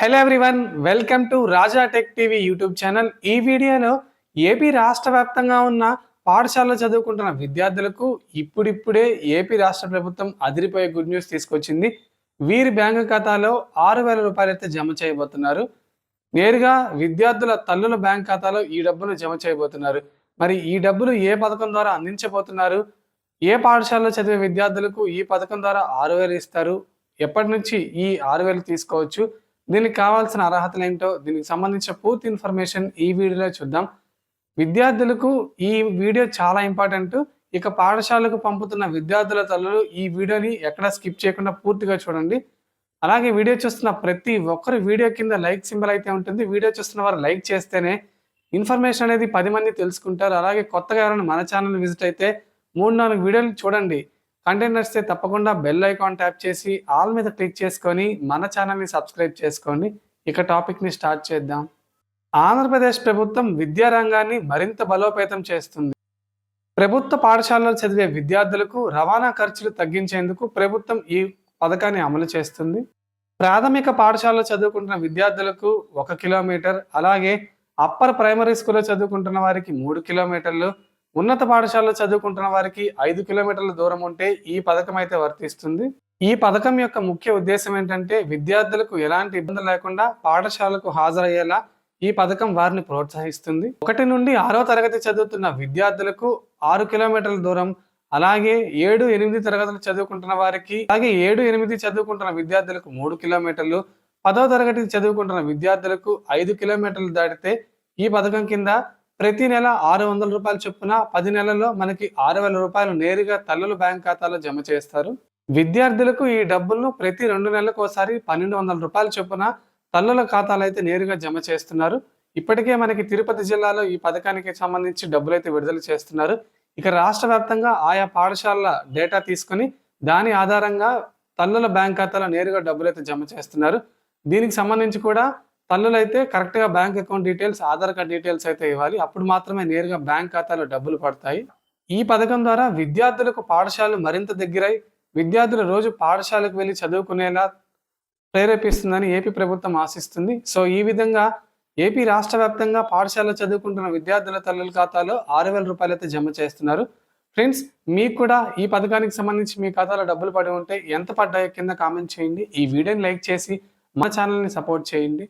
Hello everyone welcome to Raja tech TV YouTube channel ఈ వీడియోలో AP రాష్ట్ర వ్యాప్తంగా ఉన్న పాఠశాలలో చదువుకుంటున్న విద్యార్థులకు ఇప్పుడిప్పుడే ఏపీ రాష్ట్ర ప్రభుత్వం అదిరిపోయే గుడ్ న్యూస్ తీసుకొచ్చింది. వీరి బ్యాంకు ఖాతాలో ఆరు వేల రూపాయలు అయితే జమ చేయబోతున్నారు. నేరుగా విద్యార్థుల తల్లుల బ్యాంక్ ఖాతాలో ఈ డబ్బులు జమ చేయబోతున్నారు. మరి ఈ డబ్బులు ఏ పథకం ద్వారా అందించబోతున్నారు? ఏ పాఠశాలలో చదివే విద్యార్థులకు ఈ పథకం ద్వారా ఆరు వేలు ఇస్తారు? ఎప్పటి నుంచి ఈ ఆరు వేలు తీసుకోవచ్చు? దీనికి కావాల్సిన అర్హతలు ఏంటో దీనికి సంబంధించిన పూర్తి ఇన్ఫర్మేషన్ ఈ వీడియోలో చూద్దాం. విద్యార్థులకు ఈ వీడియో చాలా ఇంపార్టెంట్. ఇక పాఠశాలకు పంపుతున్న విద్యార్థుల తల్లులు ఈ వీడియోని ఎక్కడ స్కిప్ చేయకుండా పూర్తిగా చూడండి. అలాగే వీడియో చూస్తున్న ప్రతి ఒక్కరు వీడియో కింద లైక్ సింబల్ అయితే ఉంటుంది. వీడియో చూస్తున్న వారు లైక్ చేస్తేనే ఇన్ఫర్మేషన్ అనేది పది మంది తెలుసుకుంటారు. అలాగే కొత్తగా ఎవరైనా మన ఛానల్ విజిట్ అయితే మూడు నాలుగు వీడియోలు చూడండి. కంటెంట్ నచ్చితే తప్పకుండా బెల్ ఐకాన్ ట్యాప్ చేసి ఆల్ మీద క్లిక్ చేసుకొని మన ఛానల్ని సబ్స్క్రైబ్ చేసుకోండి ఇక టాపిక్ని స్టార్ట్ చేద్దాం. ఆంధ్రప్రదేశ్ ప్రభుత్వం విద్యారంగాన్ని మరింత బలోపేతం చేస్తుంది. ప్రభుత్వ పాఠశాలలో చదివే విద్యార్థులకు రవాణా ఖర్చులు తగ్గించేందుకు ప్రభుత్వం ఈ పథకాన్ని అమలు చేస్తుంది. ప్రాథమిక పాఠశాలలో చదువుకుంటున్న విద్యార్థులకు ఒక కిలోమీటర్ అలాగే అప్పర్ ప్రైమరీ స్కూల్లో చదువుకుంటున్న వారికి మూడు కిలోమీటర్లు ఉన్నత పాఠశాలలో చదువుకుంటున్న వారికి ఐదు కిలోమీటర్ల దూరం ఉంటే ఈ పథకం అయితే వర్తిస్తుంది. ఈ పథకం యొక్క ముఖ్య ఉద్దేశం ఏంటంటే విద్యార్థులకు ఎలాంటి ఇబ్బంది లేకుండా పాఠశాలకు హాజరయ్యేలా ఈ పథకం వారిని ప్రోత్సహిస్తుంది. ఒకటి నుండి ఆరో తరగతి చదువుతున్న విద్యార్థులకు ఆరు కిలోమీటర్ల దూరం అలాగే ఏడు ఎనిమిది తరగతులు చదువుకుంటున్న వారికి అలాగే ఏడు ఎనిమిది చదువుకుంటున్న విద్యార్థులకు మూడు కిలోమీటర్లు పదో తరగతి చదువుకుంటున్న విద్యార్థులకు ఐదు కిలోమీటర్లు దాటితే ఈ పథకం కింద ప్రతి నెల ఆరు వందల రూపాయల చొప్పున పది నెలల్లో మనకి ఆరు వేల రూపాయలు నేరుగా తల్లుల బ్యాంక్ ఖాతాలో జమ చేస్తారు. విద్యార్థులకు ఈ డబ్బులను ప్రతి రెండు నెలలకు ఒకసారి పన్నెండు వందల రూపాయల చొప్పున తల్లుల ఖాతాలు అయితే నేరుగా జమ చేస్తున్నారు. ఇప్పటికే మనకి తిరుపతి జిల్లాలో ఈ పథకానికి సంబంధించి డబ్బులు అయితే విడుదల చేస్తున్నారు. ఇక రాష్ట్ర వ్యాప్తంగా ఆయా పాఠశాలల డేటా తీసుకొని దాని ఆధారంగా తల్లుల బ్యాంక్ ఖాతాలో నేరుగా డబ్బులు అయితే జమ చేస్తున్నారు. దీనికి సంబంధించి కూడా తల్లులు అయితే కరెక్ట్గా bank account details Aadhaar card details అయితే ఇవ్వాలి. అప్పుడు మాత్రమే నేరుగా బ్యాంక్ ఖాతాలో డబ్బులు పడతాయి. ఈ పథకం ద్వారా విద్యార్థులకు పాఠశాలలు మరింత దగ్గరై విద్యార్థులు రోజు పాఠశాలకు వెళ్ళి చదువుకునేలా ప్రేరేపిస్తుందని ఏపీ ప్రభుత్వం ఆశిస్తుంది. సో ఈ విధంగా ఏపీ రాష్ట్ర వ్యాప్తంగా పాఠశాలలో చదువుకుంటున్న విద్యార్థుల తల్లుల ఖాతాలో ఆరు వేల రూపాయలు అయితే జమ చేస్తున్నారు. ఫ్రెండ్స్ మీకు కూడా ఈ పథకానికి సంబంధించి మీ ఖాతాలో డబ్బులు పడి ఉంటే ఎంత పడ్డాయో కింద కామెంట్ చేయండి. ఈ వీడియోని లైక్ చేసి మా ఛానల్ని సపోర్ట్ చేయండి.